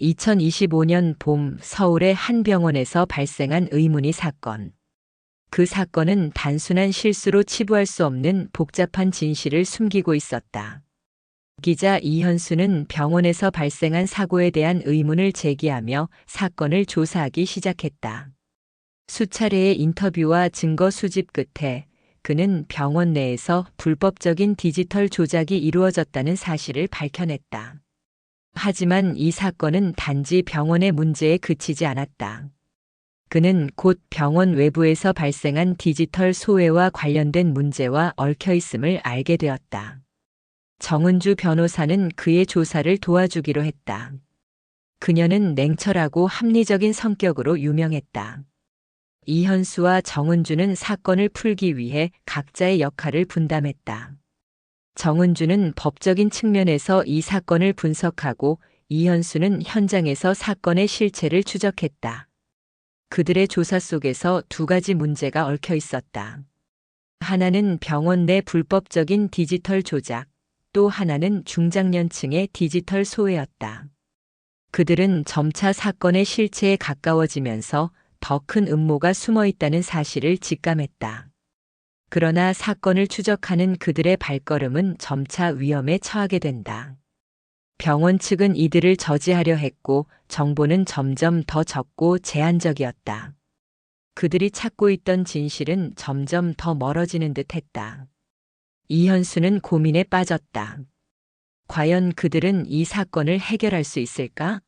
2025년 봄 서울의 한 병원에서 발생한 의문의 사건. 그 사건은 단순한 실수로 치부할 수 없는 복잡한 진실을 숨기고 있었다. 기자 이현수는 병원에서 발생한 사고에 대한 의문을 제기하며 사건을 조사하기 시작했다. 수차례의 인터뷰와 증거 수집 끝에 그는 병원 내에서 불법적인 디지털 조작이 이루어졌다는 사실을 밝혀냈다. 하지만 이 사건은 단지 병원의 문제에 그치지 않았다. 그는 곧 병원 외부에서 발생한 디지털 소외와 관련된 문제와 얽혀 있음을 알게 되었다. 정은주 변호사는 그의 조사를 도와주기로 했다. 그녀는 냉철하고 합리적인 성격으로 유명했다. 이현수와 정은주는 사건을 풀기 위해 각자의 역할을 분담했다. 정은주는 법적인 측면에서 이 사건을 분석하고 이현수는 현장에서 사건의 실체를 추적했다. 그들의 조사 속에서 두 가지 문제가 얽혀 있었다. 하나는 병원 내 불법적인 디지털 조작, 또 하나는 중장년층의 디지털 소외였다. 그들은 점차 사건의 실체에 가까워지면서 더 큰 음모가 숨어 있다는 사실을 직감했다. 그러나 사건을 추적하는 그들의 발걸음은 점차 위험에 처하게 된다. 병원 측은 이들을 저지하려 했고 정보는 점점 더 적고 제한적이었다. 그들이 찾고 있던 진실은 점점 더 멀어지는 듯 했다. 이현수는 고민에 빠졌다. 과연 그들은 이 사건을 해결할 수 있을까?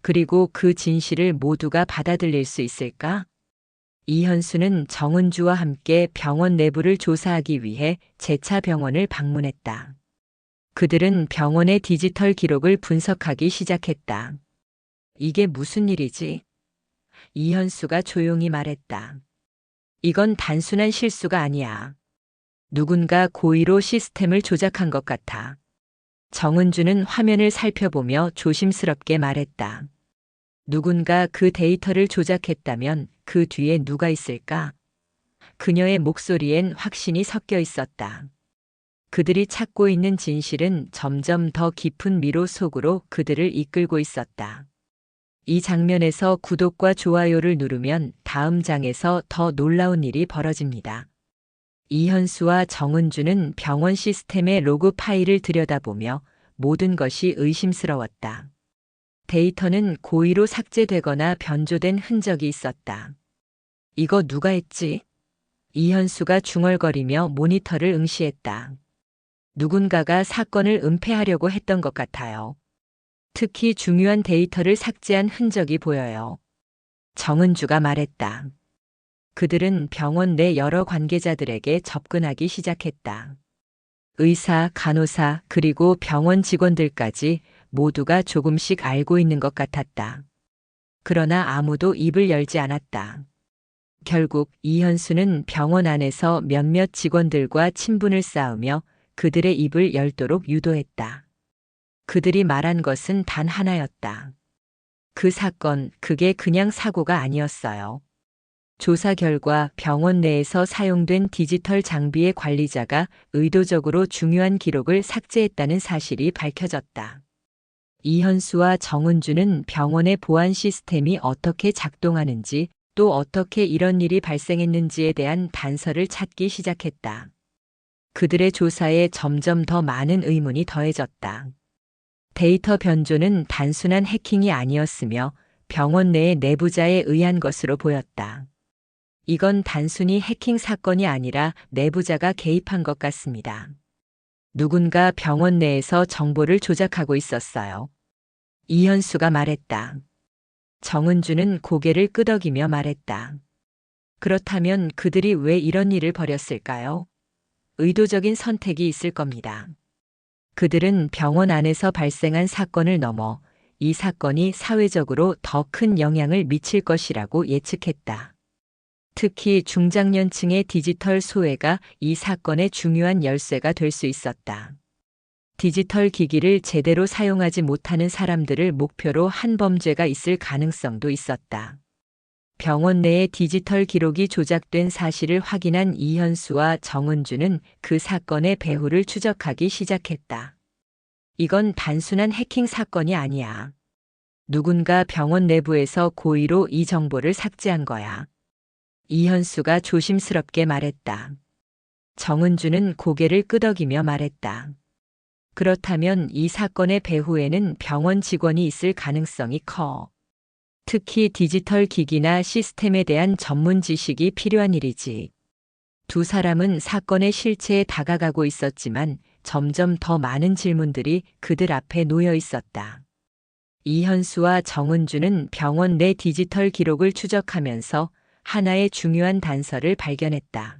그리고 그 진실을 모두가 받아들일 수 있을까? 이현수는 정은주와 함께 병원 내부를 조사하기 위해 재차 병원을 방문했다. 그들은 병원의 디지털 기록을 분석하기 시작했다. 이게 무슨 일이지? 이현수가 조용히 말했다. 이건 단순한 실수가 아니야. 누군가 고의로 시스템을 조작한 것 같아. 정은주는 화면을 살펴보며 조심스럽게 말했다. 누군가 그 데이터를 조작했다면 그 뒤에 누가 있을까? 그녀의 목소리엔 확신이 섞여 있었다. 그들이 찾고 있는 진실은 점점 더 깊은 미로 속으로 그들을 이끌고 있었다. 이 장면에서 구독과 좋아요를 누르면 다음 장에서 더 놀라운 일이 벌어집니다. 이현수와 정은주는 병원 시스템의 로그 파일을 들여다보며 모든 것이 의심스러웠다. 데이터는 고의로 삭제되거나 변조된 흔적이 있었다. 이거 누가 했지? 이현수가 중얼거리며 모니터를 응시했다. 누군가가 사건을 은폐하려고 했던 것 같아요. 특히 중요한 데이터를 삭제한 흔적이 보여요. 정은주가 말했다. 그들은 병원 내 여러 관계자들에게 접근하기 시작했다. 의사, 간호사, 그리고 병원 직원들까지 모두가 조금씩 알고 있는 것 같았다. 그러나 아무도 입을 열지 않았다. 결국 이현수는 병원 안에서 몇몇 직원들과 친분을 쌓으며 그들의 입을 열도록 유도했다. 그들이 말한 것은 단 하나였다. 그 사건, 그게 그냥 사고가 아니었어요. 조사 결과 병원 내에서 사용된 디지털 장비의 관리자가 의도적으로 중요한 기록을 삭제했다는 사실이 밝혀졌다. 이현수와 정은주는 병원의 보안 시스템이 어떻게 작동하는지 또 어떻게 이런 일이 발생했는지에 대한 단서를 찾기 시작했다. 그들의 조사에 점점 더 많은 의문이 더해졌다. 데이터 변조는 단순한 해킹이 아니었으며 병원 내의 내부자에 의한 것으로 보였다. 이건 단순히 해킹 사건이 아니라 내부자가 개입한 것 같습니다. 누군가 병원 내에서 정보를 조작하고 있었어요. 이현수가 말했다. 정은주는 고개를 끄덕이며 말했다. 그렇다면 그들이 왜 이런 일을 벌였을까요? 의도적인 선택이 있을 겁니다. 그들은 병원 안에서 발생한 사건을 넘어 이 사건이 사회적으로 더 큰 영향을 미칠 것이라고 예측했다. 특히 중장년층의 디지털 소외가 이 사건의 중요한 열쇠가 될 수 있었다. 디지털 기기를 제대로 사용하지 못하는 사람들을 목표로 한 범죄가 있을 가능성도 있었다. 병원 내에 디지털 기록이 조작된 사실을 확인한 이현수와 정은주는 그 사건의 배후를 추적하기 시작했다. 이건 단순한 해킹 사건이 아니야. 누군가 병원 내부에서 고의로 이 정보를 삭제한 거야. 이현수가 조심스럽게 말했다. 정은주는 고개를 끄덕이며 말했다. 그렇다면 이 사건의 배후에는 병원 직원이 있을 가능성이 커. 특히 디지털 기기나 시스템에 대한 전문 지식이 필요한 일이지. 두 사람은 사건의 실체에 다가가고 있었지만 점점 더 많은 질문들이 그들 앞에 놓여 있었다. 이현수와 정은주는 병원 내 디지털 기록을 추적하면서 하나의 중요한 단서를 발견했다.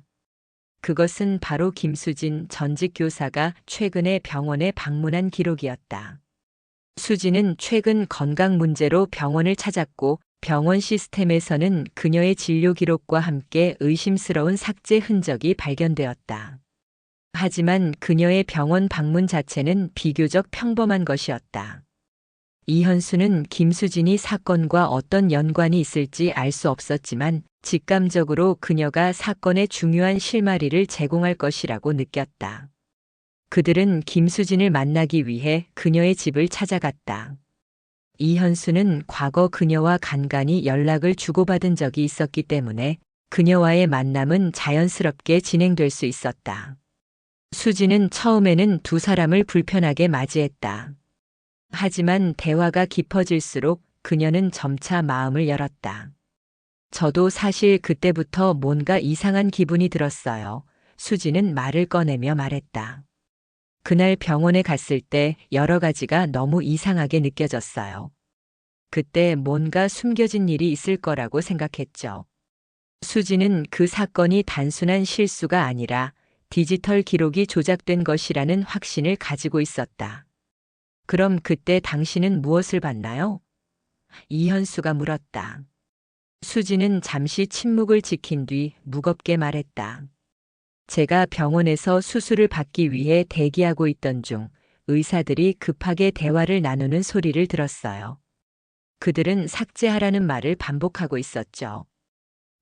그것은 바로 김수진 전직 교사가 최근에 병원에 방문한 기록이었다. 수진은 최근 건강 문제로 병원을 찾았고 병원 시스템에서는 그녀의 진료 기록과 함께 의심스러운 삭제 흔적이 발견되었다. 하지만 그녀의 병원 방문 자체는 비교적 평범한 것이었다. 이현수는 김수진이 사건과 어떤 연관이 있을지 알 수 없었지만 직감적으로 그녀가 사건의 중요한 실마리를 제공할 것이라고 느꼈다. 그들은 김수진을 만나기 위해 그녀의 집을 찾아갔다. 이현수는 과거 그녀와 간간히 연락을 주고받은 적이 있었기 때문에 그녀와의 만남은 자연스럽게 진행될 수 있었다. 수지는 처음에는 두 사람을 불편하게 맞이했다. 하지만 대화가 깊어질수록 그녀는 점차 마음을 열었다. 저도 사실 그때부터 뭔가 이상한 기분이 들었어요. 수지는 말을 꺼내며 말했다. 그날 병원에 갔을 때 여러 가지가 너무 이상하게 느껴졌어요. 그때 뭔가 숨겨진 일이 있을 거라고 생각했죠. 수지는 그 사건이 단순한 실수가 아니라 디지털 기록이 조작된 것이라는 확신을 가지고 있었다. 그럼 그때 당신은 무엇을 봤나요? 이현수가 물었다. 수지는 잠시 침묵을 지킨 뒤 무겁게 말했다. 제가 병원에서 수술을 받기 위해 대기하고 있던 중 의사들이 급하게 대화를 나누는 소리를 들었어요. 그들은 삭제하라는 말을 반복하고 있었죠.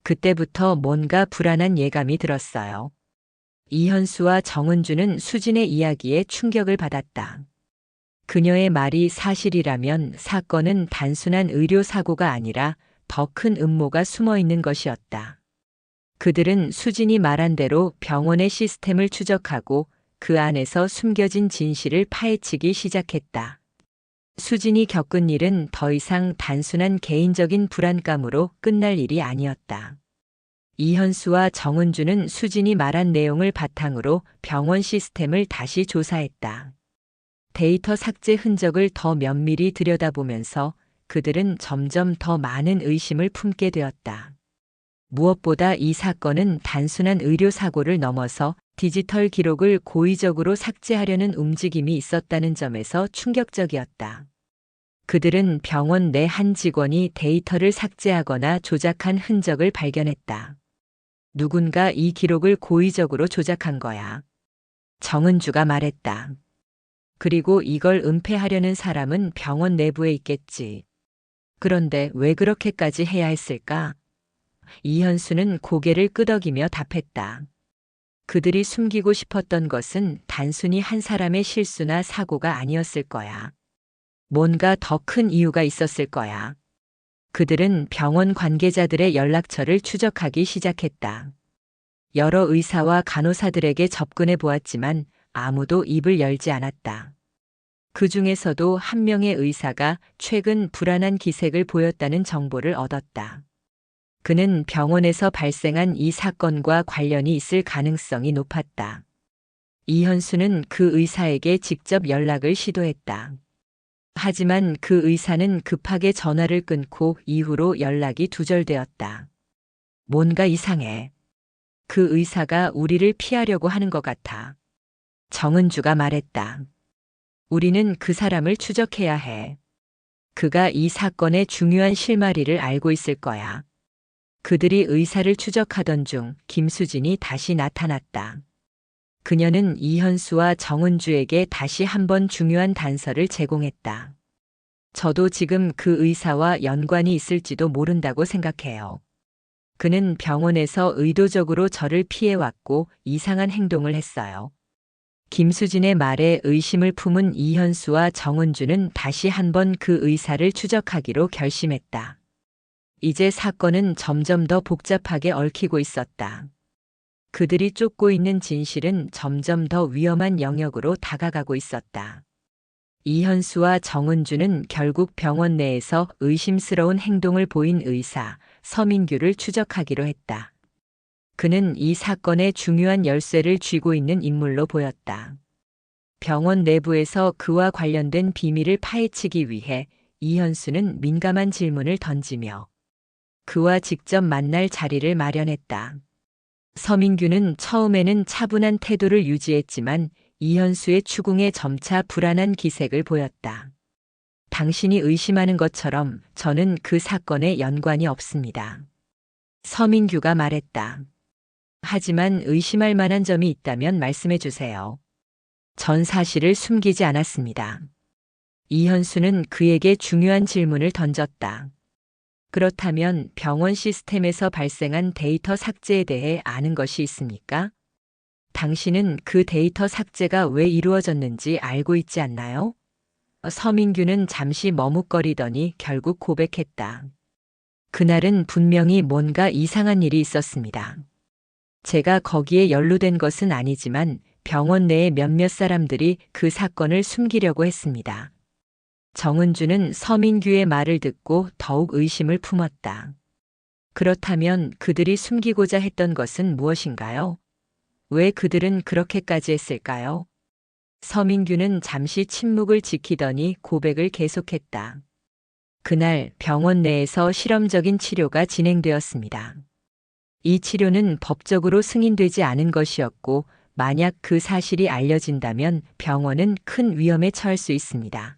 그때부터 뭔가 불안한 예감이 들었어요. 이현수와 정은주는 수진의 이야기에 충격을 받았다. 그녀의 말이 사실이라면 사건은 단순한 의료사고가 아니라 더 큰 음모가 숨어 있는 것이었다. 그들은 수진이 말한 대로 병원의 시스템을 추적하고 그 안에서 숨겨진 진실을 파헤치기 시작했다. 수진이 겪은 일은 더 이상 단순한 개인적인 불안감으로 끝날 일이 아니었다. 이현수와 정은주는 수진이 말한 내용을 바탕으로 병원 시스템을 다시 조사했다. 데이터 삭제 흔적을 더 면밀히 들여다보면서 그들은 점점 더 많은 의심을 품게 되었다. 무엇보다 이 사건은 단순한 의료 사고를 넘어서 디지털 기록을 고의적으로 삭제하려는 움직임이 있었다는 점에서 충격적이었다. 그들은 병원 내 한 직원이 데이터를 삭제하거나 조작한 흔적을 발견했다. 누군가 이 기록을 고의적으로 조작한 거야. 정은주가 말했다. 그리고 이걸 은폐하려는 사람은 병원 내부에 있겠지. 그런데 왜 그렇게까지 해야 했을까? 이현수는 고개를 끄덕이며 답했다. 그들이 숨기고 싶었던 것은 단순히 한 사람의 실수나 사고가 아니었을 거야. 뭔가 더 큰 이유가 있었을 거야. 그들은 병원 관계자들의 연락처를 추적하기 시작했다. 여러 의사와 간호사들에게 접근해 보았지만 아무도 입을 열지 않았다. 그 중에서도 한 명의 의사가 최근 불안한 기색을 보였다는 정보를 얻었다. 그는 병원에서 발생한 이 사건과 관련이 있을 가능성이 높았다. 이현수는 그 의사에게 직접 연락을 시도했다. 하지만 그 의사는 급하게 전화를 끊고 이후로 연락이 두절되었다. 뭔가 이상해. 그 의사가 우리를 피하려고 하는 것 같아. 정은주가 말했다. 우리는 그 사람을 추적해야 해. 그가 이 사건의 중요한 실마리를 알고 있을 거야. 그들이 의사를 추적하던 중 김수진이 다시 나타났다. 그녀는 이현수와 정은주에게 다시 한번 중요한 단서를 제공했다. 저도 지금 그 의사와 연관이 있을지도 모른다고 생각해요. 그는 병원에서 의도적으로 저를 피해왔고 이상한 행동을 했어요. 김수진의 말에 의심을 품은 이현수와 정은주는 다시 한번 그 의사를 추적하기로 결심했다. 이제 사건은 점점 더 복잡하게 얽히고 있었다. 그들이 쫓고 있는 진실은 점점 더 위험한 영역으로 다가가고 있었다. 이현수와 정은주는 결국 병원 내에서 의심스러운 행동을 보인 의사 서민규를 추적하기로 했다. 그는 이 사건의 중요한 열쇠를 쥐고 있는 인물로 보였다. 병원 내부에서 그와 관련된 비밀을 파헤치기 위해 이현수는 민감한 질문을 던지며 그와 직접 만날 자리를 마련했다. 서민규는 처음에는 차분한 태도를 유지했지만 이현수의 추궁에 점차 불안한 기색을 보였다. 당신이 의심하는 것처럼 저는 그 사건에 연관이 없습니다. 서민규가 말했다. 하지만 의심할 만한 점이 있다면 말씀해 주세요. 전 사실을 숨기지 않았습니다. 이현수는 그에게 중요한 질문을 던졌다. 그렇다면 병원 시스템에서 발생한 데이터 삭제에 대해 아는 것이 있습니까? 당신은 그 데이터 삭제가 왜 이루어졌는지 알고 있지 않나요? 서민규는 잠시 머뭇거리더니 결국 고백했다. 그날은 분명히 뭔가 이상한 일이 있었습니다. 제가 거기에 연루된 것은 아니지만 병원 내의 몇몇 사람들이 그 사건을 숨기려고 했습니다. 정은주는 서민규의 말을 듣고 더욱 의심을 품었다. 그렇다면 그들이 숨기고자 했던 것은 무엇인가요? 왜 그들은 그렇게까지 했을까요? 서민규는 잠시 침묵을 지키더니 고백을 계속했다. 그날 병원 내에서 실험적인 치료가 진행되었습니다. 이 치료는 법적으로 승인되지 않은 것이었고, 만약 그 사실이 알려진다면 병원은 큰 위험에 처할 수 있습니다.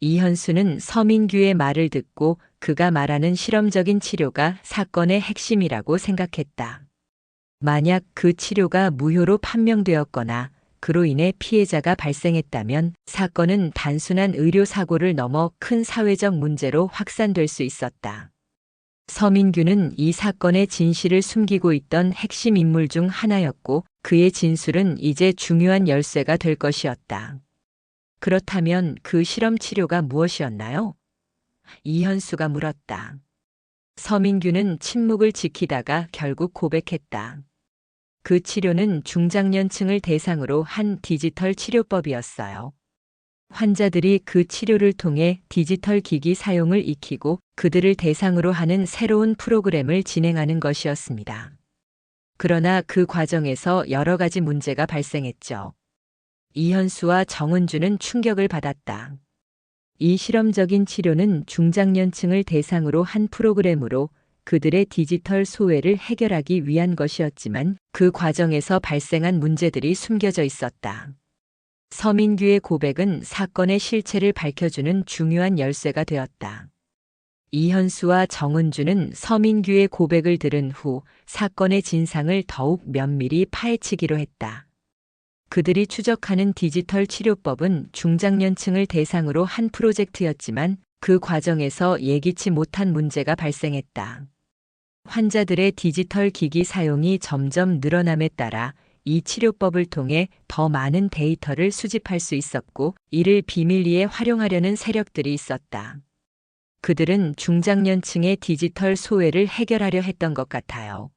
이현수는 서민규의 말을 듣고 그가 말하는 실험적인 치료가 사건의 핵심이라고 생각했다. 만약 그 치료가 무효로 판명되었거나 그로 인해 피해자가 발생했다면 사건은 단순한 의료 사고를 넘어 큰 사회적 문제로 확산될 수 있었다. 서민규는 이 사건의 진실을 숨기고 있던 핵심 인물 중 하나였고 그의 진술은 이제 중요한 열쇠가 될 것이었다. 그렇다면 그 실험 치료가 무엇이었나요? 이현수가 물었다. 서민규는 침묵을 지키다가 결국 고백했다. 그 치료는 중장년층을 대상으로 한 디지털 치료법이었어요. 환자들이 그 치료를 통해 디지털 기기 사용을 익히고 그들을 대상으로 하는 새로운 프로그램을 진행하는 것이었습니다. 그러나 그 과정에서 여러 가지 문제가 발생했죠. 이현수와 정은주는 충격을 받았다. 이 실험적인 치료는 중장년층을 대상으로 한 프로그램으로 그들의 디지털 소외를 해결하기 위한 것이었지만 그 과정에서 발생한 문제들이 숨겨져 있었다. 서민규의 고백은 사건의 실체를 밝혀주는 중요한 열쇠가 되었다. 이현수와 정은주는 서민규의 고백을 들은 후 사건의 진상을 더욱 면밀히 파헤치기로 했다. 그들이 추적하는 디지털 치료법은 중장년층을 대상으로 한 프로젝트였지만 그 과정에서 예기치 못한 문제가 발생했다. 환자들의 디지털 기기 사용이 점점 늘어남에 따라 이 치료법을 통해 더 많은 데이터를 수집할 수 있었고 이를 비밀리에 활용하려는 세력들이 있었다. 그들은 중장년층의 디지털 소외를 해결하려 했던 것 같아요.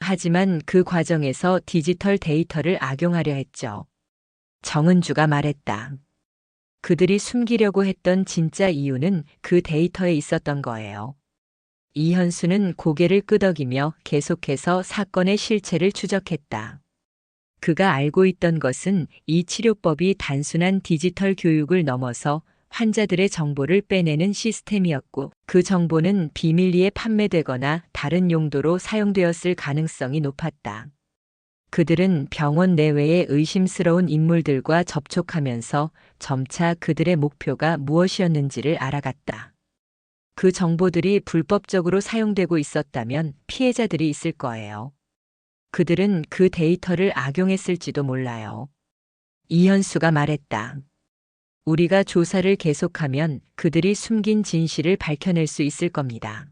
하지만 그 과정에서 디지털 데이터를 악용하려 했죠. 정은주가 말했다. 그들이 숨기려고 했던 진짜 이유는 그 데이터에 있었던 거예요. 이현수는 고개를 끄덕이며 계속해서 사건의 실체를 추적했다. 그가 알고 있던 것은 이 치료법이 단순한 디지털 교육을 넘어서 환자들의 정보를 빼내는 시스템이었고 그 정보는 비밀리에 판매되거나 다른 용도로 사용되었을 가능성이 높았다. 그들은 병원 내외의 의심스러운 인물들과 접촉하면서 점차 그들의 목표가 무엇이었는지를 알아갔다. 그 정보들이 불법적으로 사용되고 있었다면 피해자들이 있을 거예요. 그들은 그 데이터를 악용했을지도 몰라요. 이현수가 말했다. 우리가 조사를 계속하면 그들이 숨긴 진실을 밝혀낼 수 있을 겁니다.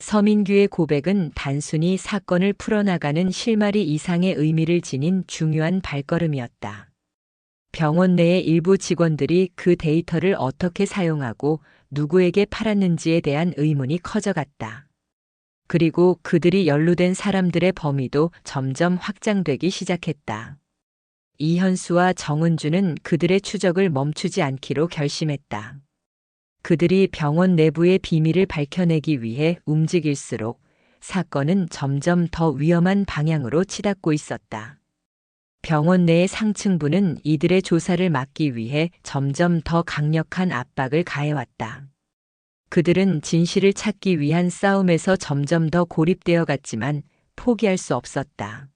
서민규의 고백은 단순히 사건을 풀어나가는 실마리 이상의 의미를 지닌 중요한 발걸음이었다. 병원 내의 일부 직원들이 그 데이터를 어떻게 사용하고 누구에게 팔았는지에 대한 의문이 커져갔다. 그리고 그들이 연루된 사람들의 범위도 점점 확장되기 시작했다. 이현수와 정은주는 그들의 추적을 멈추지 않기로 결심했다. 그들이 병원 내부의 비밀을 밝혀내기 위해 움직일수록 사건은 점점 더 위험한 방향으로 치닫고 있었다. 병원 내의 상층부는 이들의 조사를 막기 위해 점점 더 강력한 압박을 가해왔다. 그들은 진실을 찾기 위한 싸움에서 점점 더 고립되어 갔지만 포기할 수 없었다.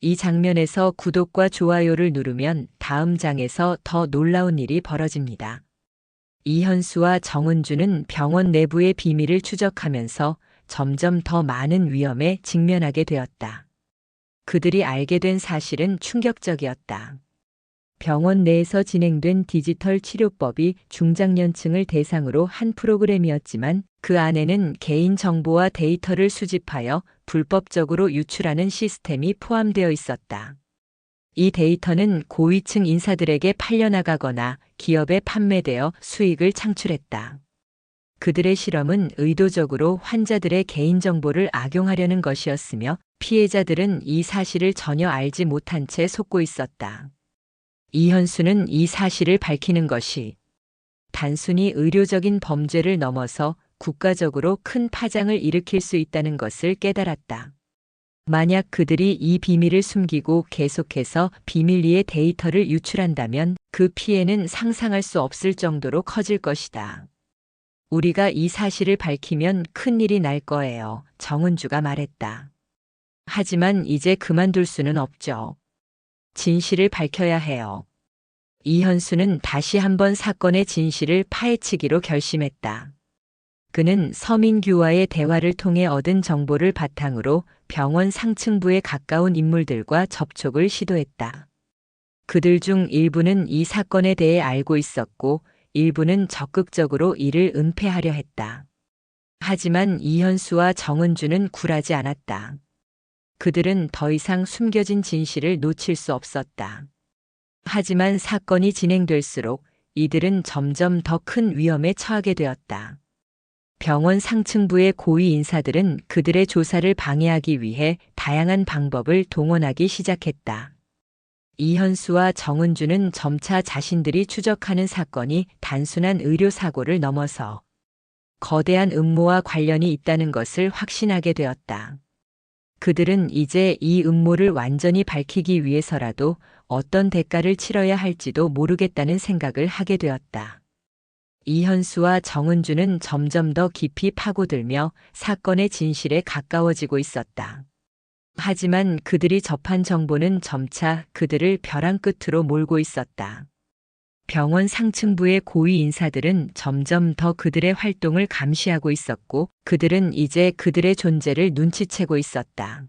이 장면에서 구독과 좋아요를 누르면 다음 장에서 더 놀라운 일이 벌어집니다. 이현수와 정은주는 병원 내부의 비밀을 추적하면서 점점 더 많은 위험에 직면하게 되었다. 그들이 알게 된 사실은 충격적이었다. 병원 내에서 진행된 디지털 치료법이 중장년층을 대상으로 한 프로그램이었지만 그 안에는 개인 정보와 데이터를 수집하여 불법적으로 유출하는 시스템이 포함되어 있었다. 이 데이터는 고위층 인사들에게 팔려나가거나 기업에 판매되어 수익을 창출했다. 그들의 실험은 의도적으로 환자들의 개인정보를 악용하려는 것이었으며 피해자들은 이 사실을 전혀 알지 못한 채 속고 있었다. 이현수는 이 사실을 밝히는 것이 단순히 의료적인 범죄를 넘어서 국가적으로 큰 파장을 일으킬 수 있다는 것을 깨달았다. 만약 그들이 이 비밀을 숨기고 계속해서 비밀리에 데이터를 유출한다면 그 피해는 상상할 수 없을 정도로 커질 것이다. 우리가 이 사실을 밝히면 큰 일이 날 거예요. 정은주가 말했다. 하지만 이제 그만둘 수는 없죠. 진실을 밝혀야 해요. 이현수는 다시 한번 사건의 진실을 파헤치기로 결심했다. 그는 서민규와의 대화를 통해 얻은 정보를 바탕으로 병원 상층부에 가까운 인물들과 접촉을 시도했다. 그들 중 일부는 이 사건에 대해 알고 있었고 일부는 적극적으로 이를 은폐하려 했다. 하지만 이현수와 정은주는 굴하지 않았다. 그들은 더 이상 숨겨진 진실을 놓칠 수 없었다. 하지만 사건이 진행될수록 이들은 점점 더 큰 위험에 처하게 되었다. 병원 상층부의 고위 인사들은 그들의 조사를 방해하기 위해 다양한 방법을 동원하기 시작했다. 이현수와 정은주는 점차 자신들이 추적하는 사건이 단순한 의료사고를 넘어서 거대한 음모와 관련이 있다는 것을 확신하게 되었다. 그들은 이제 이 음모를 완전히 밝히기 위해서라도 어떤 대가를 치러야 할지도 모르겠다는 생각을 하게 되었다. 이현수와 정은주는 점점 더 깊이 파고들며 사건의 진실에 가까워지고 있었다. 하지만 그들이 접한 정보는 점차 그들을 벼랑 끝으로 몰고 있었다. 병원 상층부의 고위 인사들은 점점 더 그들의 활동을 감시하고 있었고 그들은 이제 그들의 존재를 눈치채고 있었다.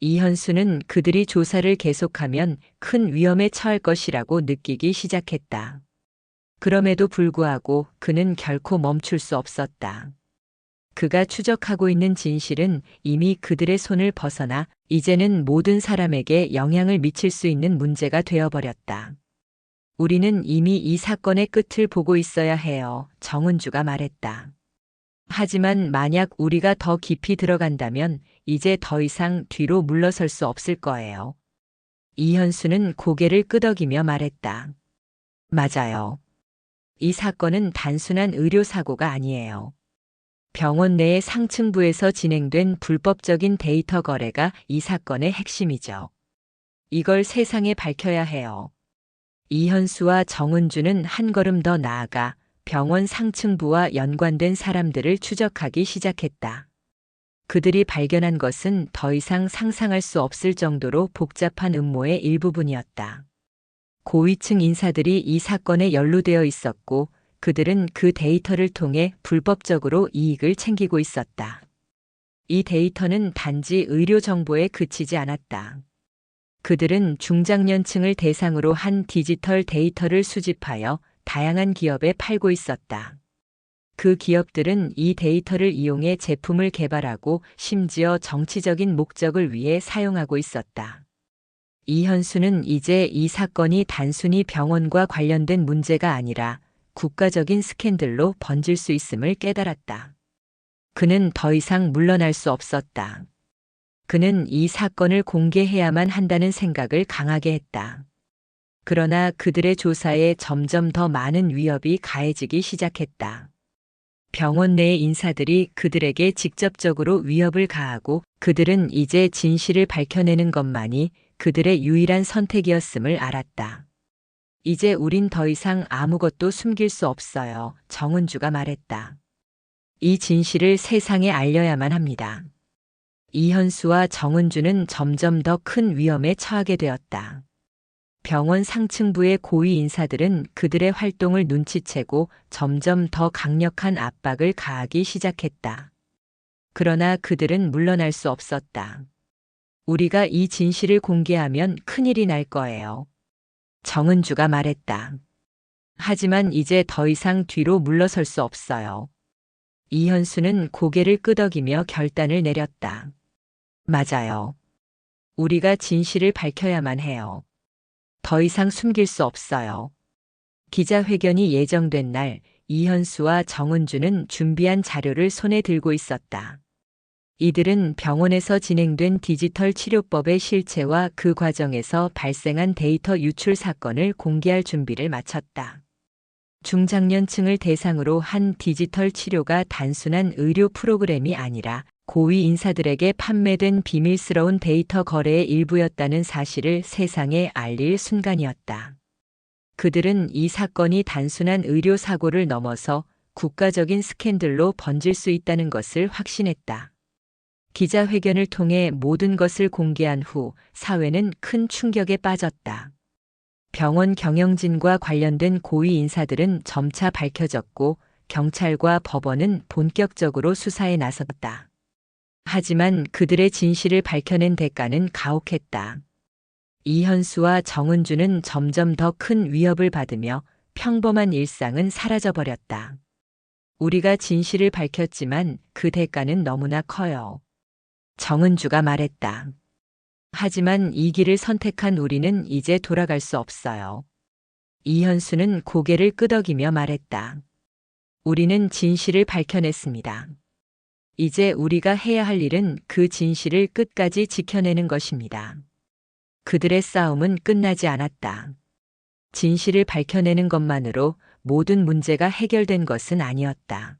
이현수는 그들이 조사를 계속하면 큰 위험에 처할 것이라고 느끼기 시작했다. 그럼에도 불구하고 그는 결코 멈출 수 없었다. 그가 추적하고 있는 진실은 이미 그들의 손을 벗어나 이제는 모든 사람에게 영향을 미칠 수 있는 문제가 되어버렸다. 우리는 이미 이 사건의 끝을 보고 있어야 해요. 정은주가 말했다. 하지만 만약 우리가 더 깊이 들어간다면 이제 더 이상 뒤로 물러설 수 없을 거예요. 이현수는 고개를 끄덕이며 말했다. 맞아요. 이 사건은 단순한 의료사고가 아니에요. 병원 내의 상층부에서 진행된 불법적인 데이터 거래가 이 사건의 핵심이죠. 이걸 세상에 밝혀야 해요. 이현수와 정은주는 한 걸음 더 나아가 병원 상층부와 연관된 사람들을 추적하기 시작했다. 그들이 발견한 것은 더 이상 상상할 수 없을 정도로 복잡한 음모의 일부분이었다. 고위층 인사들이 이 사건에 연루되어 있었고 그들은 그 데이터를 통해 불법적으로 이익을 챙기고 있었다. 이 데이터는 단지 의료 정보에 그치지 않았다. 그들은 중장년층을 대상으로 한 디지털 데이터를 수집하여 다양한 기업에 팔고 있었다. 그 기업들은 이 데이터를 이용해 제품을 개발하고 심지어 정치적인 목적을 위해 사용하고 있었다. 이현수는 이제 이 사건이 단순히 병원과 관련된 문제가 아니라 국가적인 스캔들로 번질 수 있음을 깨달았다. 그는 더 이상 물러날 수 없었다. 그는 이 사건을 공개해야만 한다는 생각을 강하게 했다. 그러나 그들의 조사에 점점 더 많은 위협이 가해지기 시작했다. 병원 내의 인사들이 그들에게 직접적으로 위협을 가하고 그들은 이제 진실을 밝혀내는 것만이 그들의 유일한 선택이었음을 알았다. 이제 우린 더 이상 아무것도 숨길 수 없어요. 정은주가 말했다. 이 진실을 세상에 알려야만 합니다. 이현수와 정은주는 점점 더 큰 위험에 처하게 되었다. 병원 상층부의 고위 인사들은 그들의 활동을 눈치채고 점점 더 강력한 압박을 가하기 시작했다. 그러나 그들은 물러날 수 없었다. 우리가 이 진실을 공개하면 큰일이 날 거예요. 정은주가 말했다. 하지만 이제 더 이상 뒤로 물러설 수 없어요. 이현수는 고개를 끄덕이며 결단을 내렸다. 맞아요. 우리가 진실을 밝혀야만 해요. 더 이상 숨길 수 없어요. 기자회견이 예정된 날 이현수와 정은주는 준비한 자료를 손에 들고 있었다. 이들은 병원에서 진행된 디지털 치료법의 실체와 그 과정에서 발생한 데이터 유출 사건을 공개할 준비를 마쳤다. 중장년층을 대상으로 한 디지털 치료가 단순한 의료 프로그램이 아니라 고위 인사들에게 판매된 비밀스러운 데이터 거래의 일부였다는 사실을 세상에 알릴 순간이었다. 그들은 이 사건이 단순한 의료 사고를 넘어서 국가적인 스캔들로 번질 수 있다는 것을 확신했다. 기자회견을 통해 모든 것을 공개한 후 사회는 큰 충격에 빠졌다. 병원 경영진과 관련된 고위 인사들은 점차 밝혀졌고 경찰과 법원은 본격적으로 수사에 나섰다. 하지만 그들의 진실을 밝혀낸 대가는 가혹했다. 이현수와 정은주는 점점 더 큰 위협을 받으며 평범한 일상은 사라져버렸다. 우리가 진실을 밝혔지만 그 대가는 너무나 커요. 정은주가 말했다. 하지만 이 길을 선택한 우리는 이제 돌아갈 수 없어요. 이현수는 고개를 끄덕이며 말했다. 우리는 진실을 밝혀냈습니다. 이제 우리가 해야 할 일은 그 진실을 끝까지 지켜내는 것입니다. 그들의 싸움은 끝나지 않았다. 진실을 밝혀내는 것만으로 모든 문제가 해결된 것은 아니었다.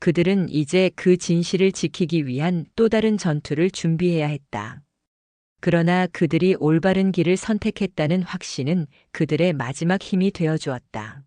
그들은 이제 그 진실을 지키기 위한 또 다른 전투를 준비해야 했다. 그러나 그들이 올바른 길을 선택했다는 확신은 그들의 마지막 힘이 되어 주었다.